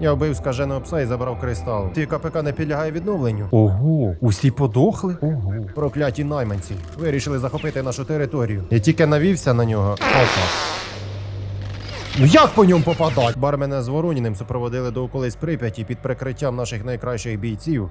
Я вбив скаженого пса і забрав кристал. Твій КПК не підлягає відновленню. Ого, усі подохли? Ого. Прокляті найманці. Вирішили захопити нашу територію. Я тільки навівся на нього. Опа. Ну як по ньому попадать? Бармена з Вороніним супроводили до околиць Прип'яті під прикриттям наших найкращих бійців.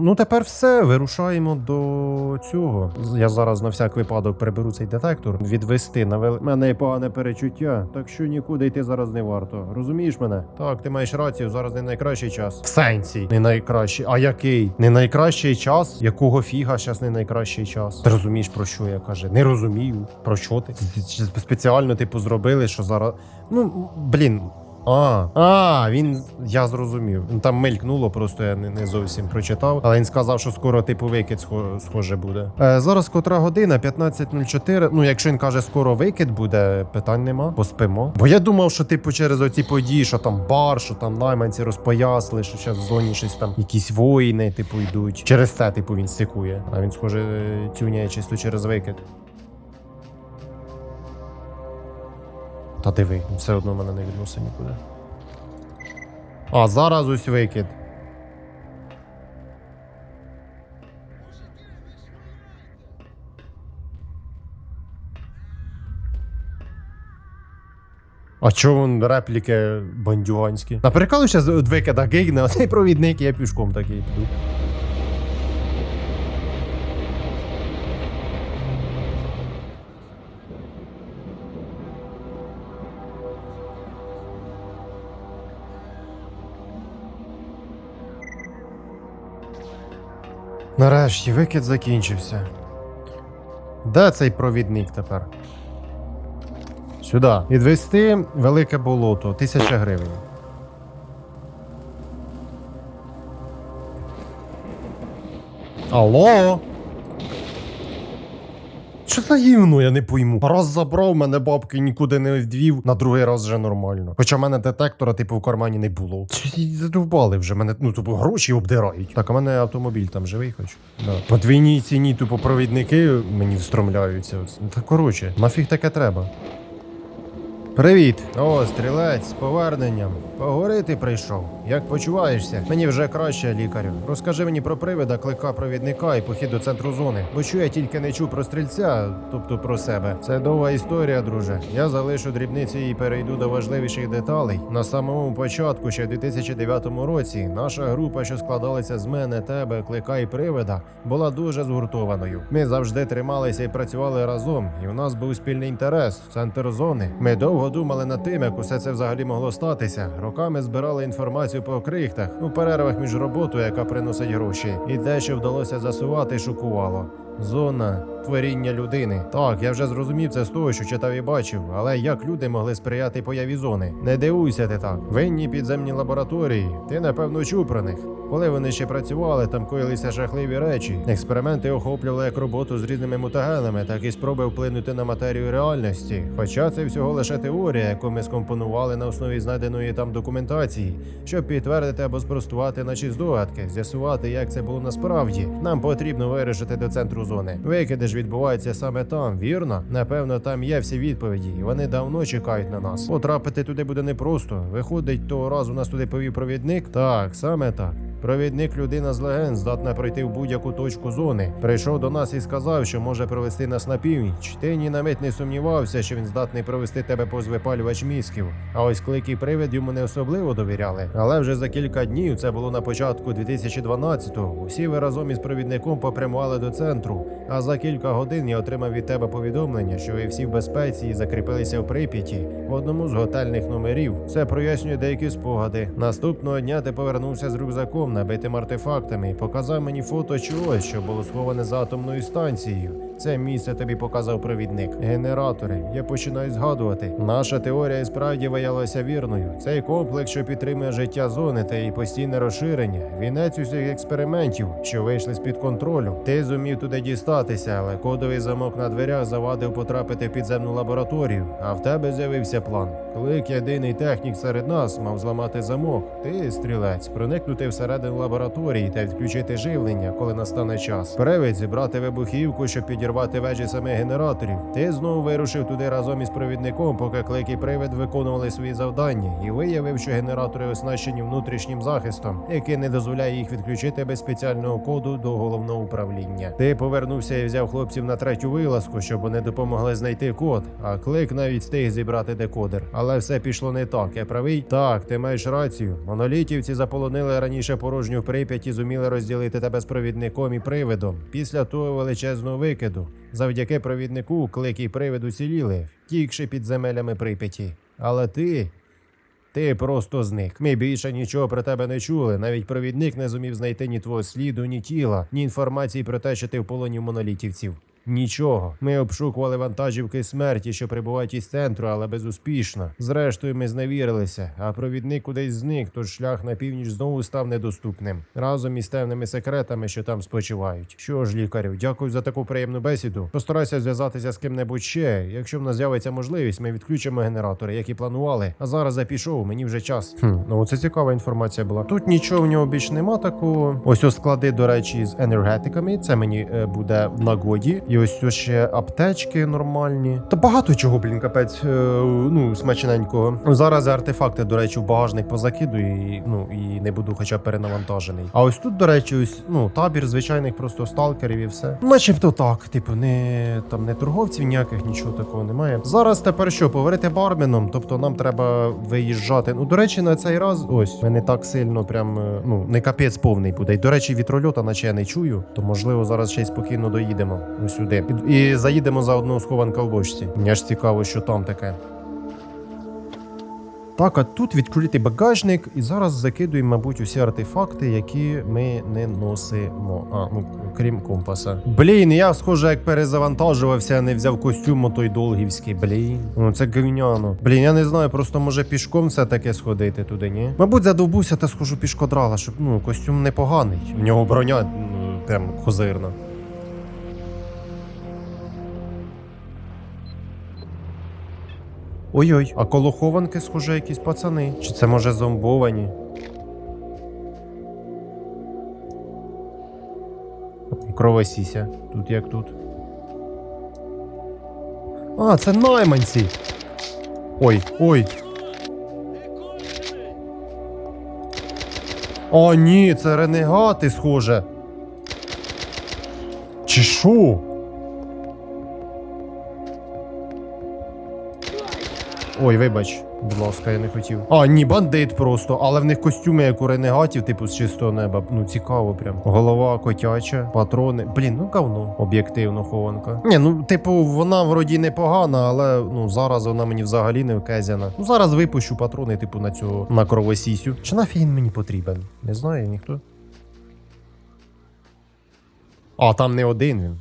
Ну, тепер все, вирушаємо до цього. Я зараз на всяк випадок приберу цей детектор. Відвести на вел... мене погане перечуття, так що нікуди йти зараз не варто. Розумієш мене? Так, ти маєш рацію, зараз не найкращий час. В сенсі, не найкращий. А який? Не найкращий час? Якого фіга зараз не найкращий час? Ти розумієш про що я каже? Не розумію. Про що ти? Спеціально, типу, зробили, що зараз. Ну, блін. А, а, він. Я зрозумів. Там мелькнуло, просто я не, не зовсім прочитав. Але він сказав, що скоро типу викид схо- схоже буде. Е, зараз котра година, 15.04. Ну, якщо він каже, скоро викид буде, питань нема. Поспимо. Бо я думав, що типу через оці події, що там бар, що там найманці розпоясли, що зараз в зоні щось там якісь воїни, типу, йдуть. Через це, типу, він стикує. А він, схоже, е, тюняє чисто через викид. Та диви, все одно мене не відносить нікуди. А, зараз ось викид. А вон репліки бандюганські? На приколу зараз викида гигне, а цей провідник, я пішком такий піду. Нарешті викид закінчився. Де цей провідник тепер? Сюди. Відвести велике болото. Тисяча гривень. Алло? Що за гівно, я не пойму. Раз забрав мене бабки нікуди не вдвів, на другий раз вже нормально. Хоча в мене детектора, типу, в кармані не було. Задовбали вже мене, ну тупо гроші обдирають. Так, а мене автомобіль там живий хоч. Да. По двійній ціні тупо провідники мені встромляються. Та коротше, нафіг таке треба. Привіт, о, стрілець, з поверненням. Поговорити прийшов. Як почуваєшся? Мені вже краще, лікарю. Розкажи мені про привида, клика провідника і похід до центру зони. Бо що я тільки не чув про стрільця, тобто про себе. Це довга історія, друже. Я залишу дрібниці і перейду до важливіших деталей. На самому початку, ще в 2009 році, наша група, що складалася з мене, тебе, клика і привида, була дуже згуртованою. Ми завжди трималися і працювали разом, і в нас був спільний інтерес центр зони. Ми довго думали над тим, як усе це взагалі могло статися. Роками збирали інформацію по крихтах у перервах між роботою, яка приносить гроші, і те, що вдалося засувати, шокувало. Зона творіння людини. Так, я вже зрозумів це з того, що читав і бачив, але як люди могли сприяти появі зони? Не дивуйся ти так. Винні підземні лабораторії. Ти напевно чув про них. Коли вони ще працювали, там коїлися жахливі речі. Експерименти охоплювали як роботу з різними мутагенами, так і спроби вплинути на матерію реальності. Хоча це всього лише теорія, яку ми скомпонували на основі знайденої там документації, щоб підтвердити або спростувати наші здогадки, з'ясувати, як це було насправді. Нам потрібно вирішити до центру зони. Викиди ж відбуваються саме там, вірно? Напевно, там є всі відповіді, і вони давно чекають на нас. Потрапити туди буде непросто. Виходить, того разу нас туди повів провідник. Так, саме так. Провідник людина з легенд здатна пройти в будь-яку точку зони. Прийшов до нас і сказав, що може провести нас на північ. Ти ні на мить не сумнівався, що він здатний провести тебе повз випалювач мізків. А ось клик і привид йому не особливо довіряли. Але вже за кілька днів, це було на початку 2012-го, усі ви разом із провідником попрямували до центру. А за кілька годин я отримав від тебе повідомлення, що ви всі в безпеці і закріпилися в Прип'яті в одному з готельних номерів. Це прояснює деякі спогади. Наступного дня ти повернувся з рюкзаком, набитим артефактами, і показав мені фото чогось, що було сховане за атомною станцією. Це місце тобі показав провідник. Генератори. Я починаю згадувати. Наша теорія справді виявилася вірною. Цей комплекс, що підтримує життя зони та її постійне розширення, вінець усіх експериментів, що вийшли з під контролю. Ти зумів туди дістатися, але кодовий замок на дверях завадив потрапити в підземну лабораторію. А в тебе з'явився план. Клик, єдиний технік серед нас, мав зламати замок. Ти, стрілець, проникнути всередину лабораторії та відключити живлення, коли настане час. Привид зібрати вибухівку, щоб підірвати підірвати вежі самих генераторів. Ти знову вирушив туди разом із провідником, поки клик і привид виконували свої завдання, і виявив, що генератори оснащені внутрішнім захистом, який не дозволяє їх відключити без спеціального коду до головного управління. Ти повернувся і взяв хлопців на третю вилазку, щоб вони допомогли знайти код. А клик навіть встиг зібрати декодер. Але все пішло не так. Я правий? Так, ти маєш рацію. Монолітівці заполонили раніше порожню Прип'ять і зуміли розділити тебе з провідником і привидом. Після того величезного викиду. Завдяки провіднику клик і привид уціліли, втікши під земелями Прип'яті. Але ти. Ти просто зник. Ми більше нічого про тебе не чули. Навіть провідник не зумів знайти ні твого сліду, ні тіла, ні інформації про те, що ти в полоні монолітівців. Нічого. Ми обшукували вантажівки смерті, що прибувають із центру, але безуспішно. Зрештою, ми зневірилися, а провідник кудись зник, тож шлях на північ знову став недоступним разом із темними секретами, що там спочивають. Що ж, лікарю, дякую за таку приємну бесіду. Постарайся зв'язатися з ким-небудь ще. Якщо в нас з'явиться можливість, ми відключимо генератори, як і планували. А зараз я пішов, мені вже час. Хм, ну це цікава інформація була. Тут нічого в нього більш нема такого. Ось ось склади, до речі, з енергетиками. Це мені е, буде в нагоді. І ось ось ще аптечки нормальні. Та багато чого, блін, капець. е, ну, смачненького. Зараз артефакти, до речі, в багажник позакидую і ну і не буду хоча перенавантажений. А ось тут, до речі, ось ну табір звичайних просто сталкерів і все. Начебто так, типу, не там не торговців ніяких, нічого такого немає. Зараз тепер що, поверити барменом, тобто нам треба виїжджати. Ну, до речі, на цей раз ось ми не так сильно, прям е, ну не капець повний буде. І, до речі, вітрольота, наче я не чую, то можливо зараз ще й спокійно доїдемо ось сюди. І, заїдемо за одну схованка в бочці. Мені ж цікаво, що там таке. Так, а тут відкритий багажник, і зараз закидуємо, мабуть, усі артефакти, які ми не носимо. А, ну крім компаса. Блін, я схоже, як перезавантажувався, не взяв костюм той долгівський. Блін. Ну це говняно. Блін, я не знаю, просто може пішком все таки сходити туди, ні? Мабуть, задовбуся та схожу пішкодрала, щоб ну костюм непоганий. В нього броня ну, прям козирна. Ой-ой, а коло хованки, схоже, якісь пацани. Чи це може зомбовані? І Кровосіся. Тут як тут. А, це найманці. Ой, ой. О, ні, це ренегати, схоже. Чи що? Ой, вибач, будь ласка, я не хотів. А, ні, бандит просто, але в них костюми, як у ренегатів, типу з чистого неба. Ну, цікаво прям. Голова котяча, патрони. Блін, ну говно. Об'єктивно хованка. Ні, ну, типу, вона вроді непогана, але ну зараз вона мені взагалі не вказяна. Ну зараз випущу патрони, типу, на цього на кровосісю. Чи нафіг він мені потрібен? Не знаю ніхто. А, там не один він.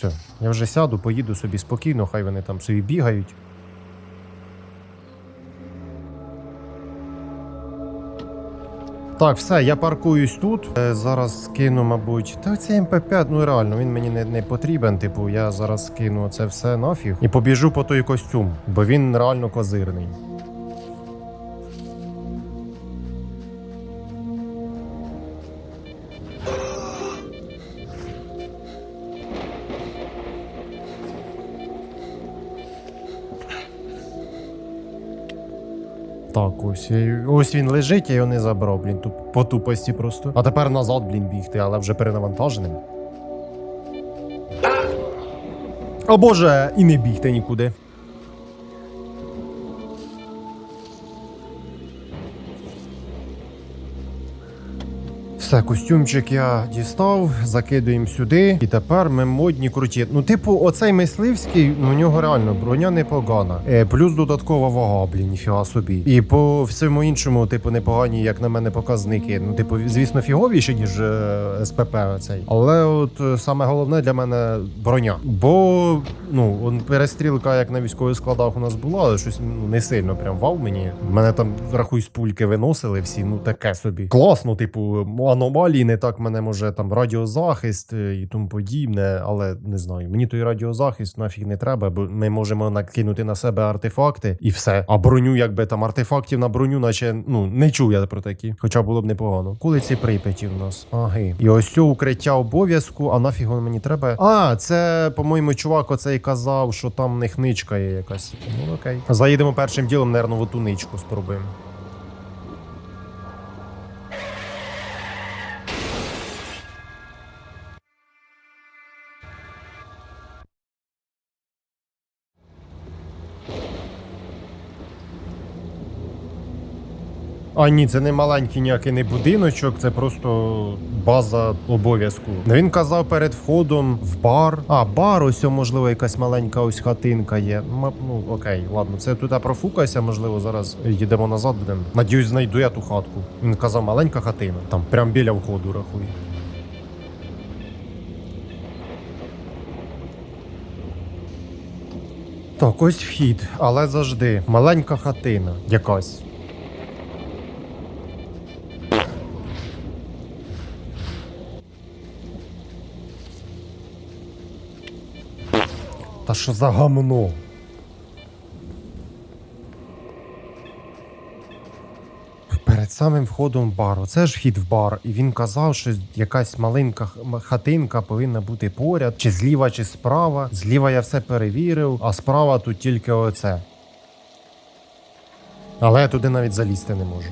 Все, я вже сяду, поїду собі спокійно, хай вони там собі бігають. Так, все, я паркуюсь тут. Е, зараз скину, мабуть. Та цей МП5, ну реально, він мені не, не потрібен. Типу, я зараз скину це все нафіг і побіжу по той костюм, бо він реально козирний. Ось. Ось він лежить, я його не забрав, блін, туп, по тупості просто. А тепер назад, блін, бігти, але вже перенавантаженим. О боже, і не бігти нікуди. Все, костюмчик я дістав, закидуємо сюди. І тепер ми модні круті. Ну, типу, оцей мисливський, ну у нього реально броня непогана. Е, плюс додаткова вага, блін, ніфіга собі. І по всьому іншому, типу, непогані, як на мене, показники. Ну, типу, звісно, фіговіші, ніж е, СПП цей. Але от е, саме головне для мене броня. Бо ну, он перестрілка, як на військових складах у нас була, але щось ну, не сильно прям вав мені. Мене там рахуй з пульки виносили всі, ну таке собі. Класно, типу, аномалії, не так мене може там радіозахист е, і тому подібне, але не знаю. Мені той радіозахист нафіг не треба, бо ми можемо накинути на себе артефакти і все. А броню, якби там артефактів на броню, наче ну не чув я про такі, хоча було б непогано. Коли ці прип'яті в нас? Аги. І ось цього укриття обов'язку, а нафіг воно мені треба. А, це, по-моєму, чувак оцей казав, що там них ничка є якась. Ну окей. Заїдемо першим ділом, нервно, в ту ничку спробуємо. А ні, це не маленький ніякий не будиночок, це просто база обов'язку. Він казав перед входом в бар. А, бар, ось можливо, якась маленька ось хатинка є. Ну окей, ладно, це туди профукайся, можливо, зараз їдемо назад будемо. Надіюсь, знайду я ту хатку. Він казав, маленька хатина. Там прям біля входу рахуй. Так, ось вхід, але завжди маленька хатина якась. Та що за гамно? Перед самим входом в бар, це ж вхід в бар, і він казав, що якась маленька хатинка повинна бути поряд, чи зліва, чи справа. Зліва я все перевірив, а справа тут тільки оце. Але я туди навіть залізти не можу.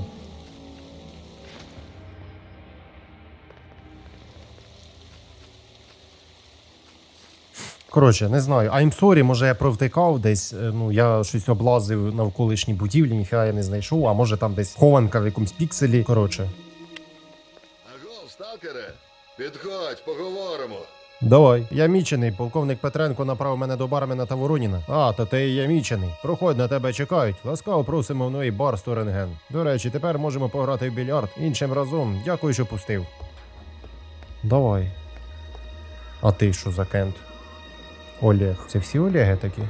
Коротше, не знаю. I'm sorry, може я провтикав десь. е, Ну я щось облазив навколишні будівлі, ніфіга я не знайшов, а може там десь хованка в якомусь пікселі. Коротше, Агов, сталкере, підходь, поговоримо. давай. Я мічений. Полковник Петренко направив мене до бармена та Вороніна. А, то ти і є мічений. Проходь, на тебе чекають. Ласкаво просимо в новий бар Сторенген. До речі, тепер можемо пограти в більярд іншим разом. Дякую, що пустив. Давай. А ти що за кент? Олег. Це всі Олеги такі.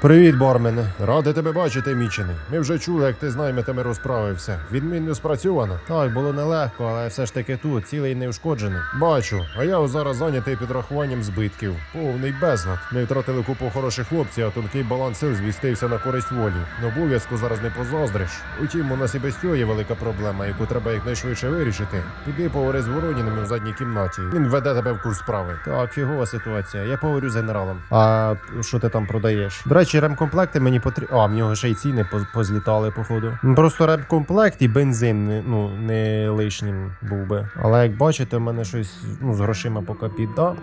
Привіт, бармене. Радий тебе бачити, мічений. Ми вже чули, як ти з наймитами розправився. Відмінно спрацьовано. Так, було нелегко, але все ж таки тут, цілий неушкоджений. Бачу, а я зараз зайнятий підрахуванням збитків. Повний безлад. Ми втратили купу хороших хлопців, а тонкий баланс сил звістився на користь волі. На обов'язку зараз не позаздриш. Утім, у нас і без цього є велика проблема, яку треба якнайшвидше вирішити. Піди поговори з Вороніним в задній кімнаті. Він веде тебе в курс справи. Так, фігова ситуація. Я поговорю з генералом. А що ти там продаєш? Речі, ремкомплекти мені потрібні. А, в нього ще й ціни позлітали, походу. Ну, Просто ремкомплект і бензин ну, не лишнім був би. Але як бачите, в мене щось ну, з грошима поки підда.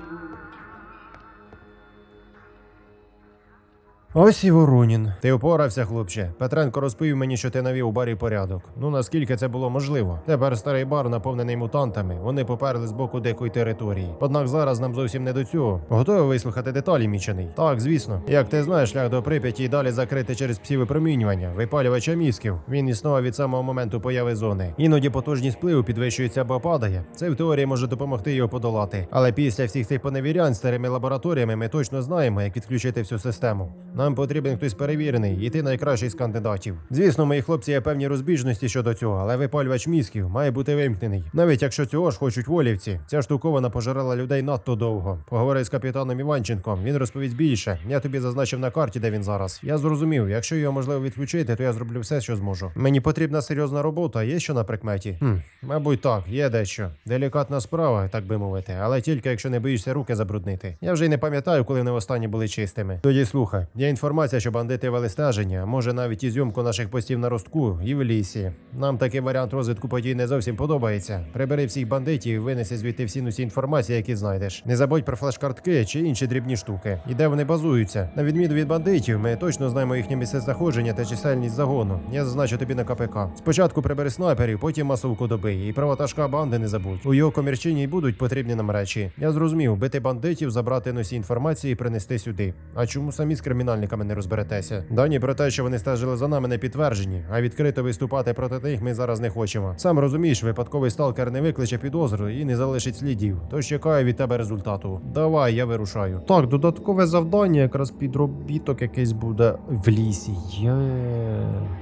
Ось і Воронін. Ти опорався, хлопче. Петренко розповів мені, що ти навів у барі порядок. Ну наскільки це було можливо. Тепер старий бар наповнений мутантами. Вони поперли з боку дикої території. Однак зараз нам зовсім не до цього. Готовий вислухати деталі, мічений? Так, звісно. Як ти знаєш, шлях до Прип'яті і далі закритий через псівипромінювання, випалювача мізків. Він існував від самого моменту появи зони. Іноді потужність впливу підвищується або падає. Це в теорії може допомогти його подолати. Але після всіх цих поневірянь старими лабораторіями ми точно знаємо, як відключити всю систему. Нам потрібен хтось перевірений, і ти найкращий з кандидатів. Звісно, мої хлопці є певні розбіжності щодо цього, але випалювач мізків має бути вимкнений. Навіть якщо цього ж хочуть волівці, ця штуковина пожирала людей надто довго. Поговори з капітаном Іванченком. Він розповість більше. Я тобі зазначив на карті, де він зараз. Я зрозумів, якщо його можливо відключити, то я зроблю все, що зможу. Мені потрібна серйозна робота. Є що на прикметі? Хм, мабуть, так, є дещо. Делікатна справа, так би мовити, але тільки якщо не боїшся руки забруднити. Я вже й не пам'ятаю, коли вони останні були чистими. Тоді слухай, є інформація, що бандити вели стеження, може навіть і зйомку наших постів на ростку і в лісі. Нам такий варіант розвитку подій не зовсім подобається. Прибери всіх бандитів винеси звідти всі носі інформації, які знайдеш. Не забудь про флеш-картки чи інші дрібні штуки. І де вони базуються. На відміну від бандитів, ми точно знаємо їхнє місце знаходження та чисельність загону. Я зазначу тобі на КПК. Спочатку прибери снайперів, потім масовку доби. І про ватажка банди не забудь. У його комірчині й будуть потрібні нам речі. Я зрозумів, бити бандитів, забрати носі інформації і принести сюди. А чому самі з кримінальної комунальниками не розберетеся. Дані про те, що вони стежили за нами, не підтверджені, а відкрито виступати проти них ми зараз не хочемо. Сам розумієш, випадковий сталкер не викличе підозру і не залишить слідів. Тож чекаю від тебе результату. Давай, я вирушаю. Так, додаткове завдання, якраз підробіток якийсь буде в лісі. Є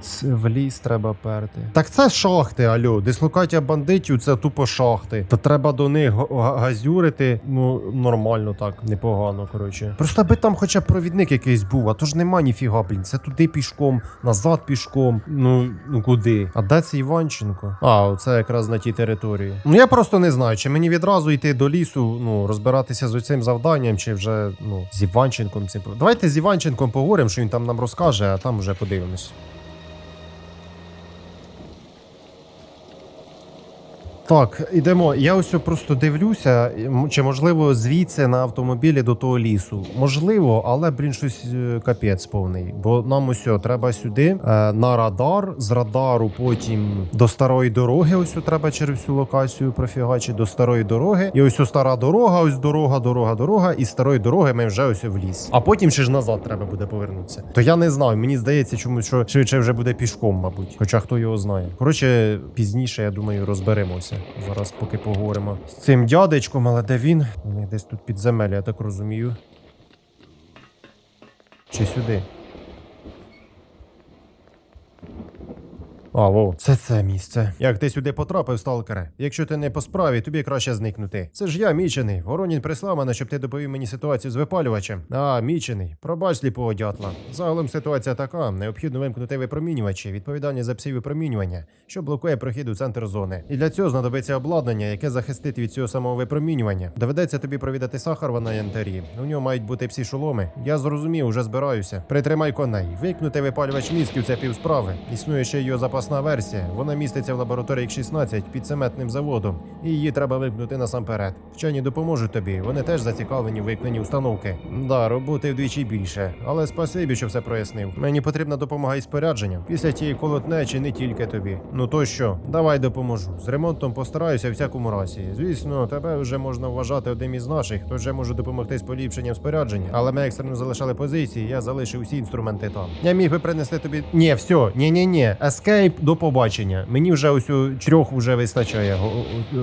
це в ліс треба перти. Так це шахти, алло. Дислокація бандитів це тупо шахти. Та треба до них га- га- газюрити. Ну нормально так, непогано. Коротше. Просто аби там хоча б провідник якийсь був, а то ж нема ніфіга, блін. Це туди пішком, назад пішком. Ну ну куди? А де це Іванченко? А, оце якраз на тій території. Ну я просто не знаю, чи мені відразу йти до лісу, ну розбиратися з цим завданням, чи вже ну з Іванченком цим. Давайте з Іванченком поговоримо, що він там нам розкаже, а там вже подивимось. Так, ідемо. Я ось просто дивлюся, чи можливо звідси на автомобілі до того лісу. Можливо, але блін, щось е, капець повний. Бо нам ось треба сюди е, на радар, з радару потім до старої дороги. Ось треба через всю локацію профігачити до старої дороги. І ось стара дорога, ось дорога, дорога, дорога. І старої дороги ми вже ось в ліс. А потім ще ж назад треба буде повернутися. То я не знаю. Мені здається, чомусь що швидше вже буде пішком, мабуть. Хоча хто його знає. Коротше, пізніше, я думаю, розберемося. Зараз поки поговоримо з цим дядечком, але де він? Них десь тут підземелі, я так розумію. Чи сюди? А, це це місце. Як ти сюди потрапив, сталкере? Якщо ти не по справі, тобі краще зникнути. Це ж я, мічений. Воронін прислав мене, щоб ти доповів мені ситуацію з випалювачем. А, мічений. Пробач сліпого дятла. Загалом ситуація така: необхідно вимкнути випромінювачі, відповідальні за всі випромінювання, що блокує прохід у центр зони. І для цього знадобиться обладнання, яке захистить від цього самого випромінювання. Доведеться тобі провідати Сахарова на янтарі. У нього мають бути всі шоломи. Я зрозумів, уже збираюся. Притримай коней. Викнути випалювач мізків це півсправи. Існує ще його запасна версія. Вона міститься в лабораторії X16 під цементним заводом. І її треба вимкнути насамперед. Вчені допоможуть тобі. Вони теж зацікавлені в викненні установки. Да, роботи вдвічі більше. Але спасибі, що все прояснив. Мені потрібна допомога із спорядженням. Після тієї колотнечі не тільки тобі. Ну то що, давай допоможу. З ремонтом постараюся в всякому разі. Звісно, тебе вже можна вважати одним із наших, тож вже можу допомогти з поліпшенням спорядження. Але ми екстрено залишали позиції, я залишив усі інструменти там. Я міг би принести тобі. Ні, все, ні, ні, ні. До побачення. Мені вже ось у трьох вже вистачає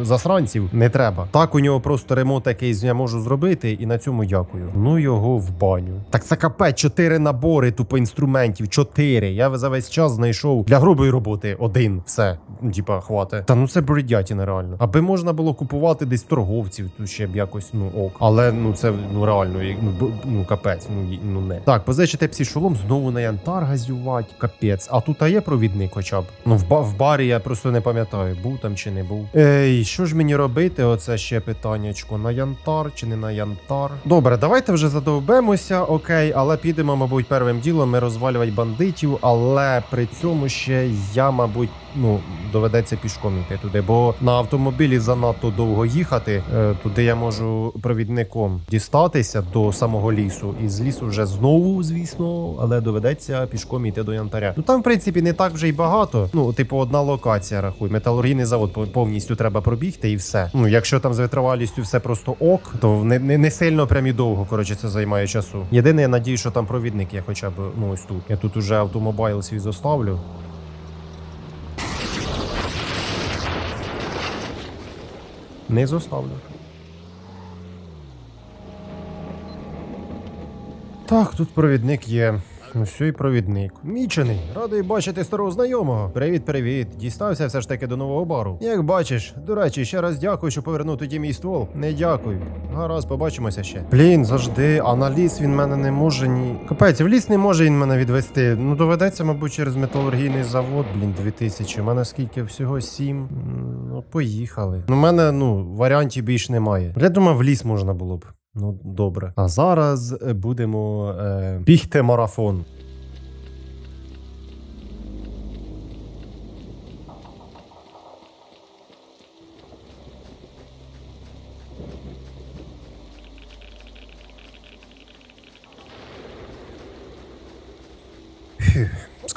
засранців. Не треба. Так у нього просто ремонт якийсь я можу зробити, і на цьому дякую. Ну його в баню. Так це капець, чотири набори тупо інструментів. Чотири. Я за весь час знайшов для грубої роботи один. Все. Типа, хвати. Та ну це бредятіна реально. Аби можна було купувати десь торговців, то ще б якось ну ок. Але ну це ну реально, ну, ну капець, ну, ну не. Так, позичити псі шолом, знову на янтар газювати. Капець. А тут а є провідник хоча б. Ну в, ба- в барі я просто не пам'ятаю, був там чи не був. Ей, що ж мені робити? Оце ще питаннячко. На янтар чи не на янтар? Добре, давайте вже задовбемося, окей, але підемо, мабуть, первим ділом ми розвалювати бандитів, але при цьому ще я, мабуть, ну, доведеться пішком йти туди, бо на автомобілі занадто довго їхати. Е, туди я можу провідником дістатися до самого лісу, і з лісу вже знову, звісно, але доведеться пішком йти до янтаря. Ну там, в принципі, не так вже й багато. Ну, типу, одна локація рахуй. Металургійний завод пов- повністю треба пробігти і все. Ну, якщо там з витривалістю все просто ок, то не, не, не сильно прям і довго, коротше, це займає часу. Єдине, я надію, що там провідник є хоча б ну ось тут. Я тут уже автомобайл свій зоставлю. Не зоставлю. Так, тут провідник є. Ну, все і провідник. Мічений, радий бачити старого знайомого. Привіт, привіт. Дістався все ж таки до нового бару. Як бачиш, до речі, ще раз дякую, що повернув тоді мій ствол. Не дякую. Гаразд, побачимося ще. Блін, завжди, а на ліс він мене не може ні. Капець, в ліс не може він мене відвести. Ну доведеться, мабуть, через металургійний завод, блін, 2000. У мене скільки всього сім. Поїхали. Ну, в мене, ну, варіантів більш немає. Я думаю, в ліс можна було б. Ну, добре. А зараз е, будемо е, бігти марафон.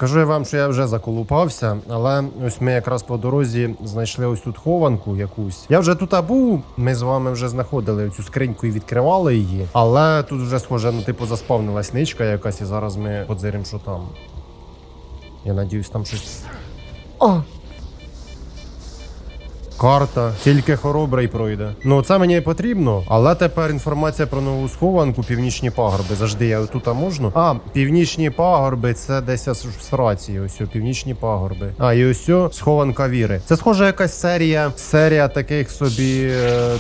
Скажу я вам, що я вже заколупався, але ось ми якраз по дорозі знайшли ось тут хованку якусь. Я вже тут був. Ми з вами вже знаходили цю скриньку і відкривали її. Але тут вже схоже, ну, типу, заспавнилась ничка якась, і зараз ми подзиримо, що там. Я надіюсь, там щось. О! Карта, тільки хоробрий пройде. Ну це мені потрібно. Але тепер інформація про нову схованку, північні пагорби. Завжди я тут а можна. А, північні пагорби, це десь в. Ось о, північні пагорби. А, і ось о, схованка віри. Це схоже якась серія, серія таких собі е,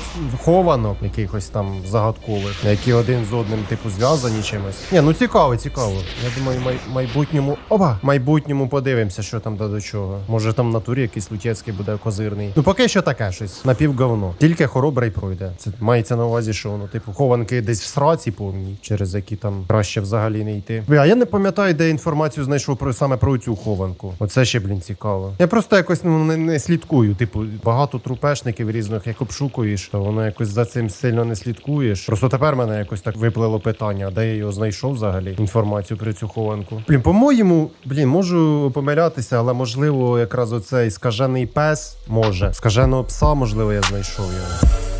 хованок, якихось там загадкових, які один з одним, типу, зв'язані чимось. Ні, ну цікаво, цікаво. Я думаю, май- майбутньому. Оба! Майбутньому подивимося, що там да до чого. Може там в натурі якийсь лутєцький буде козирний. Ну поки що таке щось. Напівговно. Тільки хоробрий пройде. Це мається на увазі, що воно, типу, хованки десь в сраці повній, через які там краще взагалі не йти. Бля, я не пам'ятаю, де інформацію знайшов про саме про цю хованку. Оце ще, блін, цікаво. Я просто якось ну, не, не слідкую. Типу, багато трупешників різних, як обшукуєш, то воно якось за цим сильно не слідкуєш. Просто тепер мене якось так виплило питання, де я його знайшов взагалі. Інформацію про цю хованку. Блін, по-моєму, блін, можу помилятися, але можливо, якраз оцей скажений пес може. Скаженого пса, можливо, я знайшов його.